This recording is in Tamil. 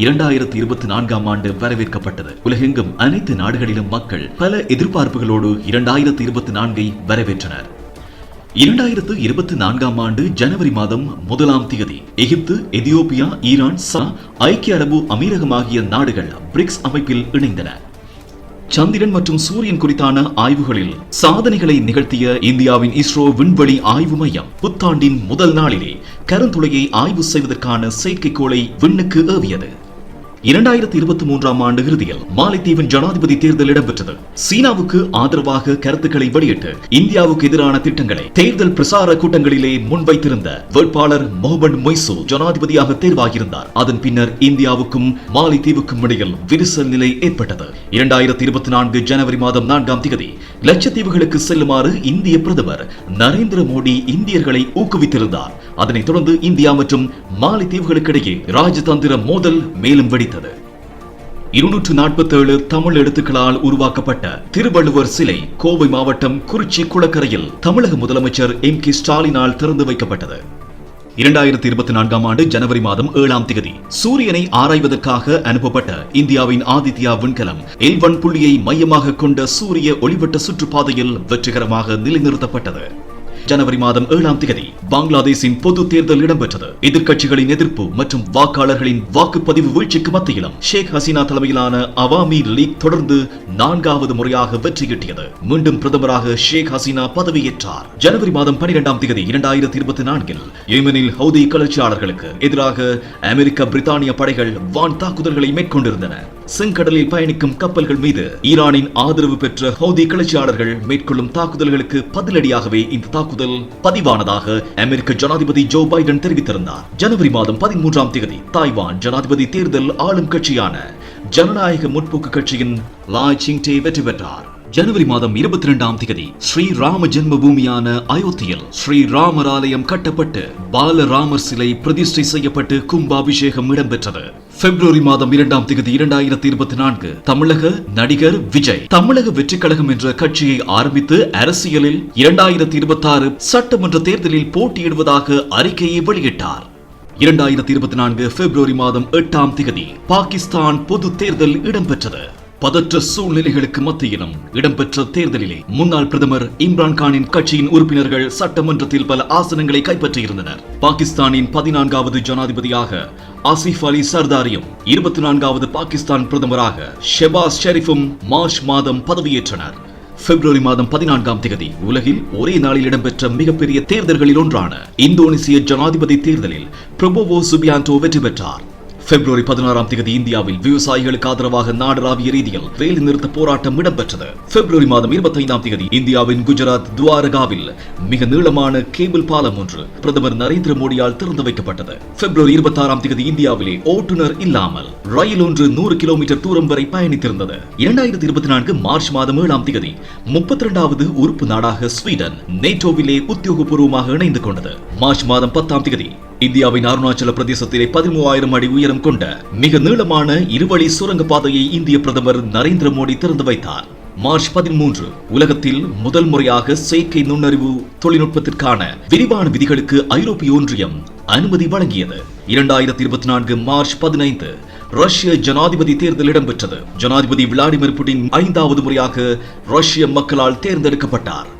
இரண்டாயிரத்தி இருபத்தி நான்காம் ஆண்டு வரவேற்கப்பட்டது. உலகெங்கும் அனைத்து நாடுகளிலும் மக்கள் பல எதிர்பார்ப்புகளோடு இரண்டாயிரத்தி இருபத்தி நான்கை வரவேற்றனர். இரண்டாயிரத்து இருபத்தி நான்காம் ஆண்டு ஜனவரி மாதம் முதலாம் தேதி எகிப்து எதியோப்பியா ஈரான் சா ஐக்கிய அரபு அமீரகம் ஆகிய நாடுகள் பிரிக்ஸ் அமைப்பில் இணைந்தன. சந்திரன் மற்றும் சூரியன் குறித்தான ஆய்வுகளில் சாதனைகளை நிகழ்த்திய இந்தியாவின் இஸ்ரோ விண்வெளி ஆய்வு மையம் புத்தாண்டின் முதல் நாளிலே கருந்துளையை ஆய்வு செய்வதற்கான செயற்கைக்கோளை விண்ணுக்கு ஏவியது. இரண்டாயிரத்தி இருபத்தி மூன்றாம் ஆண்டு இறுதியில் மாலைத்தீவின் ஜனாதிபதி தேர்தல் இடம்பெற்றது. சீனாவுக்கு ஆதரவாக கருத்துக்களை வெளியிட்டு இந்தியாவுக்கு எதிரான திட்டங்களை தேர்தல் பிரசார கூட்டங்களிலே முன்வைத்திருந்த வேட்பாளர் மொஹமட் மொய்சு ஜனாதிபதியாக தேர்வாகியிருந்தார். அதன் பின்னர் இந்தியாவுக்கும் மாலைத்தீவுக்கும் இடையில் விரிசல் நிலை ஏற்பட்டது. இரண்டாயிரத்தி இருபத்தி நான்கு ஜனவரி மாதம் நான்காம் தேதி லட்சத்தீவுகளுக்கு செல்லுமாறு இந்திய பிரதமர் நரேந்திர மோடி இந்தியர்களை ஊக்குவித்திருந்தார். அதனைத் தொடர்ந்து இந்தியா மற்றும் மாலைத்தீவுகளுக்கிடையே ராஜதந்திர மோதல் மேலும் வெடித்தது. இருநூற்று நாற்பத்தேழு தமிழ் எழுத்துக்களால் உருவாக்கப்பட்ட திருவள்ளுவர் சிலை கோவை மாவட்டம் குறிச்சி குளக்கரையில் தமிழக முதலமைச்சர் எம் கே ஸ்டாலினால் திறந்து வைக்கப்பட்டது. இரண்டாயிரத்தி இருபத்தி நான்காம் ஆண்டு ஜனவரி மாதம் ஏழாம் தேதி சூரியனை ஆராய்வதற்காக அனுப்பப்பட்ட இந்தியாவின் ஆதித்யா விண்கலம் எல் ஒன் புள்ளியை மையமாக கொண்ட சூரிய ஒளிவட்ட சுற்றுப்பாதையில் வெற்றிகரமாக நிலைநிறுத்தப்பட்டது. ஜனவரி மாதம் ஏழாம் தேதி பங்களாதேஷின் பொது தேர்தல் இடம்பெற்றது. எதிர்க்கட்சிகளின் எதிர்ப்பு மற்றும் வாக்காளர்களின் வாக்குப்பதிவு வீழ்ச்சிக்கு மத்தியிலும் ஷேக் ஹசீனா தலைமையிலான அவாமி லீக் தொடர்ந்து நான்காவது முறையாக வெற்றியீட்டியது மீண்டும் பிரதமராக ஷேக் ஹசீனா பதவியேற்றார். ஜனவரி மாதம் பனிரெண்டாம் தேதி இரண்டாயிரத்தி இருபத்தி நான்கில் ஏமனில் ஹவுதி கிளர்ச்சியாளர்களுக்கு எதிராக அமெரிக்க பிரித்தானிய படைகள் வான் தாக்குதல்களை மேற்கொண்டிருந்தன. செங்கடலில் பயணிக்கும் கப்பல்கள் மீது ஈரானின் ஆதரவு பெற்ற ஹவுதி கிளர்ச்சியாளர்கள் மேற்கொள்ளும் தாக்குதல்களுக்கு பதிலடியாகவே இந்த தாக்குதல் பதிவானதாக அமெரிக்க ஜனாதிபதி ஜோ பைடன் தெரிவித்திருந்தார். ஜனவரி மாதம் பதிமூன்றாம் தேதி தாய்வான் ஜனாதிபதி தேர்தல் ஆளும் கட்சியான ஜனநாயக முற்போக்கு கட்சியின் லாய் சிங்டே வெற்றி பெற்றார். ஜனவரி மாதம் இருபத்தி இரண்டாம் தேதி ஸ்ரீ ராம ஜென்ம பூமியான அயோத்தியில் ஸ்ரீ ராமர் ஆலயம் கட்டப்பட்டு பாலராமர் சிலை பிரதிஷ்டை செய்யப்பட்டு கும்பாபிஷேகம் இடம்பெற்றது. பிப்ரவரி மாதம் இரண்டாம் தேதி இரண்டாயிரத்தி இருபத்தி நான்கு தமிழக நடிகர் விஜய் தமிழக வெற்றி கழகம் என்ற கட்சியை ஆரம்பித்து அரசியலில் இரண்டாயிரத்தி இருபத்தி ஆறு சட்டமன்ற தேர்தலில் போட்டியிடுவதாக அறிக்கையை வெளியிட்டார். இரண்டாயிரத்தி இருபத்தி நான்கு பிப்ரவரி மாதம் எட்டாம் தேதி பாகிஸ்தான் பொது தேர்தல் இடம்பெற்றது. பதற்ற சூழ்நிலைகளுக்கு மத்தியிலும் இடம்பெற்ற தேர்தலிலே முன்னாள் பிரதமர் இம்ரான்கானின் கட்சியின் உறுப்பினர்கள் சட்டமன்றத்தில் பல ஆசனங்களை கைப்பற்றியிருந்தனர். பாகிஸ்தானின் பதினான்காவது ஜனாதிபதியாக ஆசிஃப் அலி சர்தாரியும் இருபத்தி நான்காவது பாகிஸ்தான் பிரதமராக ஷெபாஸ் ஷெரீஃபும் மார்ச் மாதம் பதவியேற்றனர். பிப்ரவரி மாதம் பதினான்காம் தேதி உலகில் ஒரே நாளில் இடம்பெற்ற மிகப்பெரிய தேர்தல்களில் ஒன்றான இந்தோனேசிய ஜனாதிபதி தேர்தலில் பிரபோவோ சுபியாண்டோ வெற்றி பெற்றார். பிப்ரவரி பதினாறாம் தேதி இந்தியாவில் விவசாயிகளுக்கு ஆதரவாக நாடளாவிய ரீதியில் வேலை நிறுத்த போராட்டம் இடம்பெற்றது. பிப்ரவரி மாதம் இருபத்தி ஐந்தாம் தேதி இந்தியாவின் குஜராத் துவாரகாவில் மிக நீளமான கேபிள் பாலம் ஒன்று பிரதமர் நரேந்திர மோடியால் திறந்து வைக்கப்பட்டது. பிப்ரவரி இருபத்தி ஆறாம் தேதி இந்தியாவிலே ஓட்டுநர் இல்லாமல் ரயில் ஒன்று நூறு கிலோமீட்டர் தூரம் வரை பயணித்திருந்தது. இரண்டாயிரத்தி இருபத்தி நான்கு மார்ச் மாதம் ஏழாம் தேதி முப்பத்தி இரண்டாவது உறுப்பு நாடாக ஸ்வீடன் நேட்டோவிலே உத்தியோகபூர்வமாக இணைந்து கொண்டது. மார்ச் மாதம் பத்தாம் தேதி இந்தியாவின் அருணாச்சல பிரதேசத்திலே பதிமூவாயிரம் அடி உயரம் கொண்ட மிக நீளமான இருவழி சுரங்க பாதையை இந்திய பிரதமர் நரேந்திர மோடி திறந்து வைத்தார். மார்ச் பதிமூன்று உலகத்தில் முதல் முறையாக செயற்கை நுண்ணறிவு தொழில்நுட்பத்திற்கான விரிவான விதிகளுக்கு ஐரோப்பிய ஒன்றியம் அனுமதி வழங்கியது. இரண்டாயிரத்தி இருபத்தி நான்கு மார்ச் பதினைந்து ரஷ்ய ஜனாதிபதி தேர்தல் இடம்பெற்றது. ஜனாதிபதி விளாடிமிர் புடின் ஐந்தாவது முறையாக ரஷ்ய மக்களால் தேர்ந்தெடுக்கப்பட்டார்.